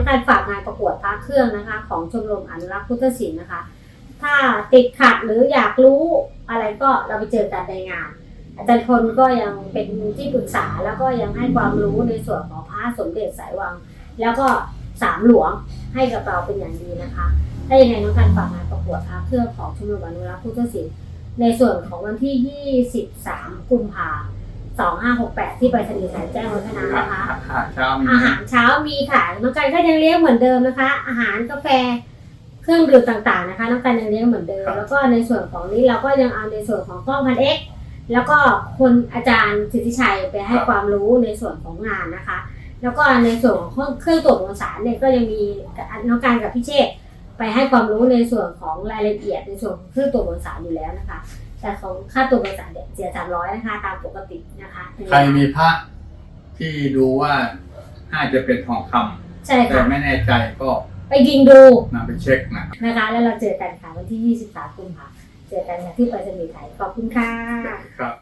องการฝากงานประกวดพระเครื่องนะคะ ของชมรมอนุรักษ์พุทธศิลป์นะคะ ถ้าติดขัดหรืออยากรู้อะไรก็เราไปเจอกันในงาน อาจารย์พลก็ยังเป็นที่ปรึกษาแล้วก็ยังให้ความรู้ในส่วนของพระสมเด็จสายวัง แล้วก็สามหลวงให้กับเราเป็นอย่างดีนะคะ ถ้ายังไงน้องการฝากงานประกวดพระเครื่องของชมรมอนุรักษ์พุทธศิลป์ในส่วนของวันที่ 23 กุมภาพันธ์ 2568 ที่ไปรษณีย์สายแจ้งวัฒนานะคะอาหารเช้ามีอาหารเช้ามีขายน้องกันก็ยังเลี้ยงเหมือนเดิมนะคะ อาหารกาแฟเครื่องดื่มต่างๆนะคะน้องกันยังเลี้ยงเหมือนเดิม แล้วก็ในส่วนของนี้เราก็ยังเอาในส่วนของกล้องพันเอ็กแล้วก็คนอาจารย์สิทธิชัยไปให้ความรู้ในส่วนของงานนะคะ แล้วก็ในส่วนของเครื่องตรวจมวลสารเนี่ยก็ยังมีน้องการกับพี่เชษฐ์ ไปให้ความรู้ในส่วนของรายละเอียดในส่วนของเครื่องตรวจมวลสารอยู่แล้วนะคะ แต่ของค่าตรวจมวลสารเนี่ยเสียสามร้อยนะคะ ตามปกตินะคะใครมีพระที่ดูว่าน่าจะเป็นทองคำใช่แต่ค่ะ ไม่แน่ใจก็ไปยิงดูนำไปเช็คนะ นะคะ แล้วเราเจอกันค่ะวันที่ 23กุมภาพันธ์เจอกันค่ะที่ไปรษณีย์ไทยขอบคุณค่ะ ครับ